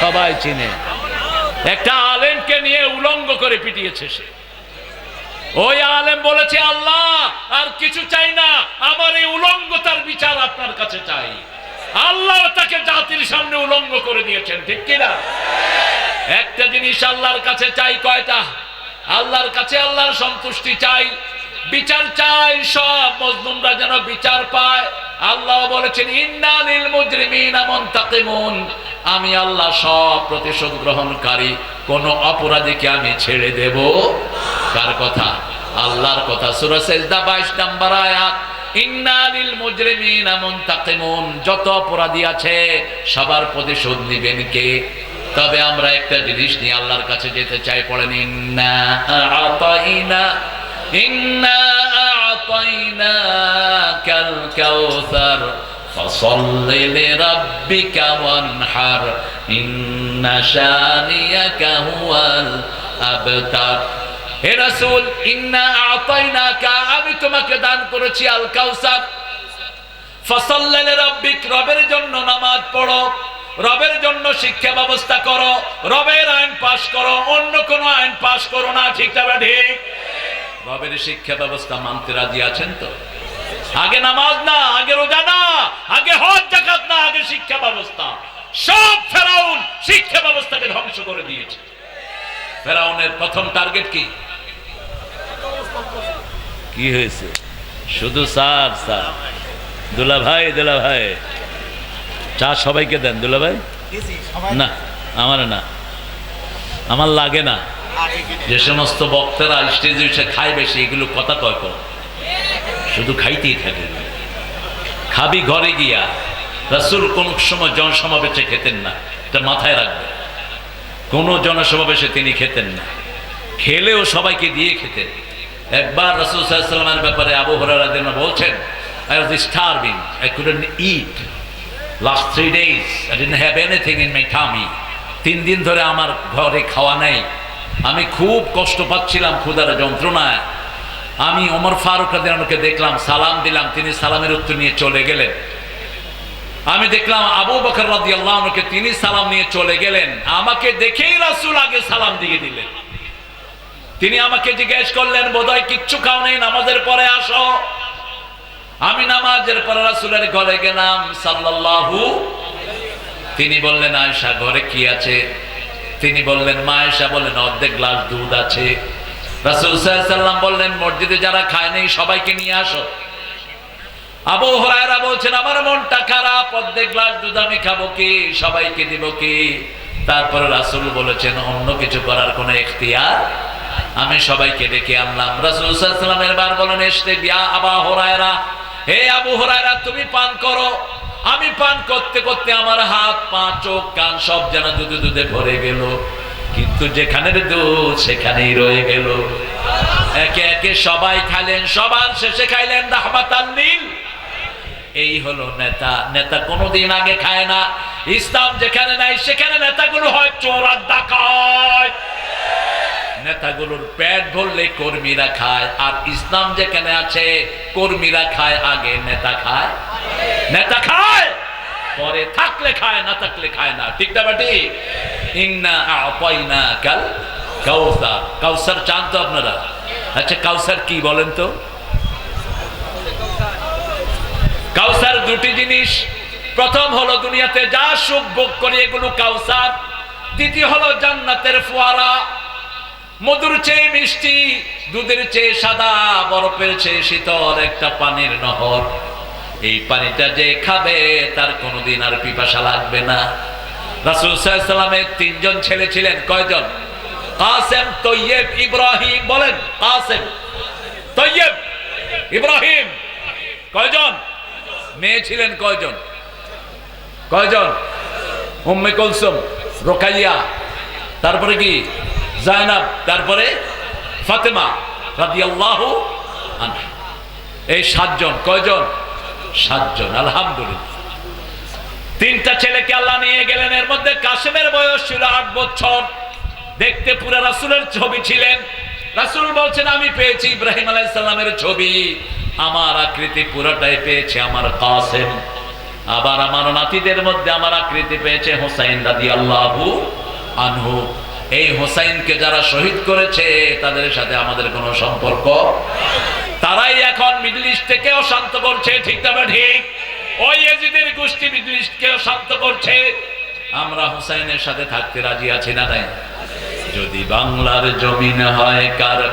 সবাই চিনে। একটা আলেমকে নিয়ে উলঙ্গ করে পিটিয়েছে সে। ওই আলেম বলেছে, আল্লাহ, আর কিছু চাই না। আমার এই উলঙ্গতার বিচার আপনার কাছে চাই। আল্লাহ তাকে জাতির সামনে উলঙ্গ করে দিয়েছেন, ঠিক কিনা? একটা জিনিস আল্লাহর কাছে চাই কয়টা? আল্লাহর কাছে আল্লাহর সন্তুষ্টি চাই, বিচার চাই সব। মজলুমরা যেন বিচার পায়। আল্লাহ বলেছেন ইন্নালিল মুজরিমিনা মুনতাকিমুন। আমি আল্লাহ সব প্রতিশোধ গ্রহণকারী। কোন অপরাধীকে আমি ছেড়ে দেব। কার কথা? আল্লাহর কথা। সূরা সেজদা 22 নম্বর আয়াত। যত অপরাধী আছে, সবার প্রতিশোধ নেবেন কে? তবে আমরা একটা জিনিস নিয়ে আল্লাহর কাছে যেতে চাই, পড়েন, ইন্না আতাইনা ইন্না আতাইনা কাল কাউসার فصل لربك وانحر إن شانيك هو الأبتر হে রাসূল ইন্না আতাইনাকা আমি তোমাকে দান করেছি আল কাউসার ফসল্লে রব্বিক রবের জন্য নামাজ পড়ো রবের জন্য শিক্ষা ব্যবস্থা করো রবের আইন পাশ করো অন্য কোনো আইন পাশ করো না ঠিক তবে ঠিক রবের শিক্ষা ব্যবস্থা মানতে রাজি আছেন তো আগে নামাজ না আগে রোজা না আগে হজ জাকাত না আগে শিক্ষা ব্যবস্থা। সব ফেরাউন শিক্ষা ব্যবস্থাকে ধ্বংস করে দিয়েছে। ফেরাউনের প্রথম টার্গেট কি? কি হয়েছে? শুধু স্যার স্যার। দুলা ভাই দুলা ভাই চা সবাইকে দেন দুলা ভাই না আমার না। আমার লাগে না। যে সমস্ত বক্তারা স্টেজে এসে খায় বেশি এগুলো কথা কয় কর শুধু খাইতেই থাকে খাবি ঘরে গিয়া রাসুল কোন সময় জনসমাবেশে খেতেন না এটা মাথায় রাখবে কোনো জনসমাবেশে তিনি খেতেন না খেলেও সবাইকে দিয়ে খেতেন একবার রসুল সাল্লামের ব্যাপারে আবু হরারা বলছেন I was starving. I couldn't eat. Last three days, I didn't have anything in my tummy. তিন দিন ধরে আমার ঘরে খাওয়া নেই আমি খুব কষ্ট পাচ্ছিলাম ক্ষুদার যন্ত্রণায় আমি ওমর ফারুক রাদিয়ানুকে দেখলাম, সালাম দিলাম, তিনি সালামের উত্তর নিয়ে চলে গেলেন। আমি দেখলাম আবু বকর রাদিয়াল্লাহুকে তিনি সালাম নিয়ে চলে গেলেন। আমাকে দেখেই রাসূল আগে সালাম দিয়ে দিলেন। তিনি আমাকে জিজ্ঞেস করলেন, বোধহয় কিচ্ছু খাও নেই, নামাজের পরে আসো? আমি নামাজের পরে রাসূলের ঘরে গেলাম, সাল্লাল্লাহু তিনি বললেন, আয়েশা, ঘরে কি আছে? তিনি বললেন, মা আয়েশা বললেন অর্ধেক গ্লাস দুধ আছে। রাসূল বললেন, মসজিদে যারা খায় নেই, সবাইকে নিয়ে আসো। আবু হরায়রা বলছেন, আমার মনটা খারাপ, অর্ধেক গ্লাস দুধ আমি খাব কি? সবাইকে দিব কি? তারপরে রাসূল বলেছেন, অন্য কিছু করার কোনো এখতিয়ার আমি সবাইকে ডেকে আনলাম। রাসূল বার বলেন এসে বিয়া আবা হরায়রা, হে আবু হরায়রা, তুমি পান করো। আমি পান করতে করতে আমার হাত, পা, চোখ, কান সব যেন দুধে দুধে ভরে গেল। কিন্তু যেখানের দুধ সেখানেই রয়ে গেল। একে একে সবাই খাইলেন, সবার শেষে খাইলেন রাহমাতাল্লিল এই হলো নেতা। নেতা কোনোদিন আগে খায় না। ইসলাম যেখানে নাই, সেখানে নেতাগুলো হয় চোর আর ডাকাত নেতাগুলোর পেট ভরলে কর্মীরা খায়। আর ইসলাম যেখানে আছে, কর্মীরা খায়, আগে নেতা খায়। নেতা খায়, পরে থাকলে খায়, না থাকলে খায় না। ঠিক না বাটি ইন্না চান তো আপনারা? আচ্ছা কাউসার কি বলেন তো? দুটি জিনিস। প্রথম হলো দুনিয়াতে যা সুখ ভোগ করি এগুলো কাউসার। দ্বিতীয় হলো জান্নাতের ফোয়ারা। মধুর চেয়ে মিষ্টি, দুধের চেয়ে সাদা, বরফের চেয়ে শীতল একটা পানির নহর। এই পানিটা যে খাবে, তার কোনোদিন আর পিপাসা লাগবে না। রাসুল সাল্লামের তিনজন ছেলে ছিলেন, কয়জন? কাসেম, তৈয়ব, ইব্রাহিম বলেন, কাসেম, তৈয়ব, ইব্রাহিম, কয়জন? মেয়ে ছিলেন কয়জন? কয়জন? উম্মে কুলসুম, রোকাইয়া, তারপরে কি? জায়নাব তারপরে ফাতেমা এই সাতজন, কয়জন? সাতজন, আলহামদুলিল্লাহ। তিনটা ছেলেকে আল্লাহ নিয়ে গেলেন। এর মধ্যে কাসেমের বয়স ছিল আট বছর। দেখতে পুরো রাসূলের ছবি ছিলেন। রাসূল বলছেন, আমি পেয়েছি ইব্রাহিম আলাইহিস সালামের ছবি। আমার আকৃতি পুরোটাই পেয়েছে আমার কাসেম। আবার আমার নাতিদের মধ্যে আমার আকৃতি পেয়েছে হোসাইন রাদি আল্লাহু আনহু। এই হোসাইনকে যারা শহীদ করেছে, তাদের সাথে আমাদের কোনো সম্পর্ক তারাই এখন মিডল ইস্ট থেকেও শান্ত করছে ঠিক তবে ঠিক। করছে। আমরা হুসাইনের সাথে থাকতে রাজি আছি না তাই? যদি বাংলার জমিন হয় কার